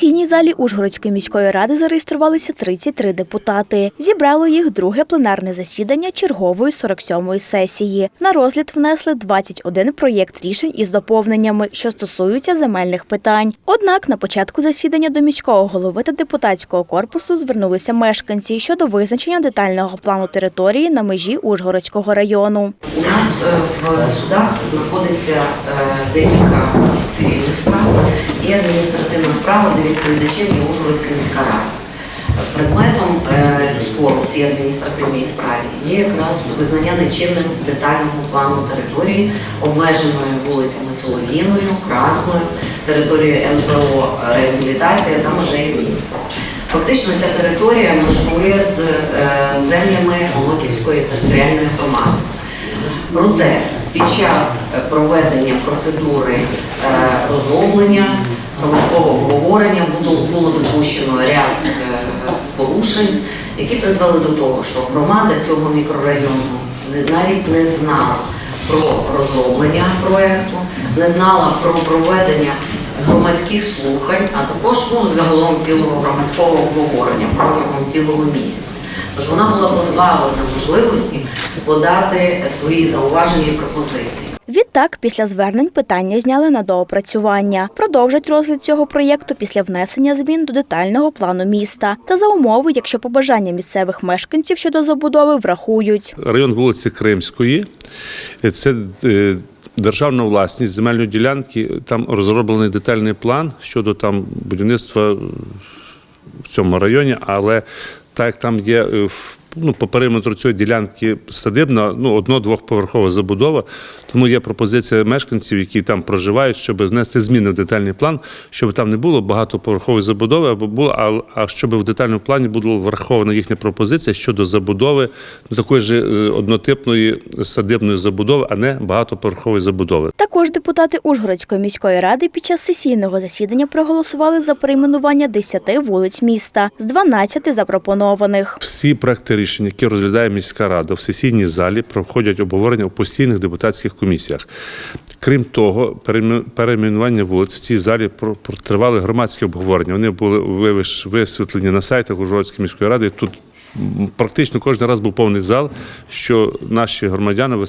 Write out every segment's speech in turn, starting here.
сесійній залі Ужгородської міської ради зареєструвалися 33 депутати. Зібрало їх друге пленарне засідання чергової 47-ї сесії. На розгляд внесли 21 проєкт рішень із доповненнями, що стосуються земельних питань. Однак на початку засідання до міського голови та депутатського корпусу звернулися мешканці щодо визначення детального плану території на межі Ужгородського району. У нас е, в судах знаходиться е, декілька цивільних справ і адміністративна справа, де відповідачем є Ужгородська міська рада. Предметом е, спору в цій адміністративній справі є якраз визнання нечинним детального плану території, обмеженої вулицями Солов'їною, Красною, територією НПО реабілітація та межею міста. Фактично ця територія межує з е, землями Оноківської територіальної громади. Проте під час проведення процедури е, розроблення обговорення було, було допущено ряд е, порушень, які призвели до того, що громада цього мікрорайону навіть не знала про розроблення проєкту, не знала про проведення громадських слухань, а також ну, загалом цілого громадського обговорення протягом цілого місяця. Тож вона була позбавлена можливості подати свої зауваження і пропозиції. Відтак, після звернень питання зняли на доопрацювання. Продовжать розгляд цього проєкту після внесення змін до детального плану міста та за умови, якщо побажання місцевих мешканців щодо забудови врахують. район вулиці Кримської. Це е, державна власність земельної ділянки. Там розроблений детальний план щодо там будівництва в цьому районі, але так там є е, в- ну, по периметру цієї ділянки садибна, ну, одно-двохповерхова забудова, тому є пропозиція мешканців, які там проживають, щоб внести зміни в детальний план, щоб там не було багатоповерхової забудови, або було, а, а щоб в детальному плані була врахована їхня пропозиція щодо забудови ну, такої ж е, однотипної садибної забудови, а не багатоповерхової забудови. Також депутати Ужгородської міської ради під час сесійного засідання проголосували за перейменування 10 вулиць міста з 12 запропонованих. Всі проекти рішень, які розглядає міська рада в сесійній залі, проходять обговорення у постійних депутатських комісіях. Крім того, перейме- перейменування вулиць в цій залі тривали громадські обговорення. Вони були висвітлені на сайтах Ужгородської міської ради. Тут практично кожен раз був повний зал, що наші громадяни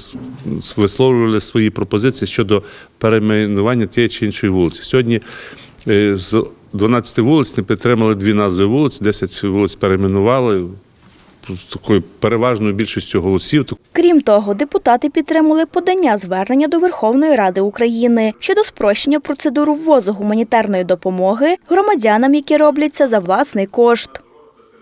висловлювали свої пропозиції щодо перейменування тієї чи іншої вулиці. Сьогодні е, з 12 вулиць не підтримали дві назви вулиць, 10 вулиць перейменували з такою переважною більшістю голосів. Крім того, депутати підтримали подання звернення до Верховної Ради України щодо спрощення процедур ввозу гуманітарної допомоги громадянам, які робляться за власний кошт.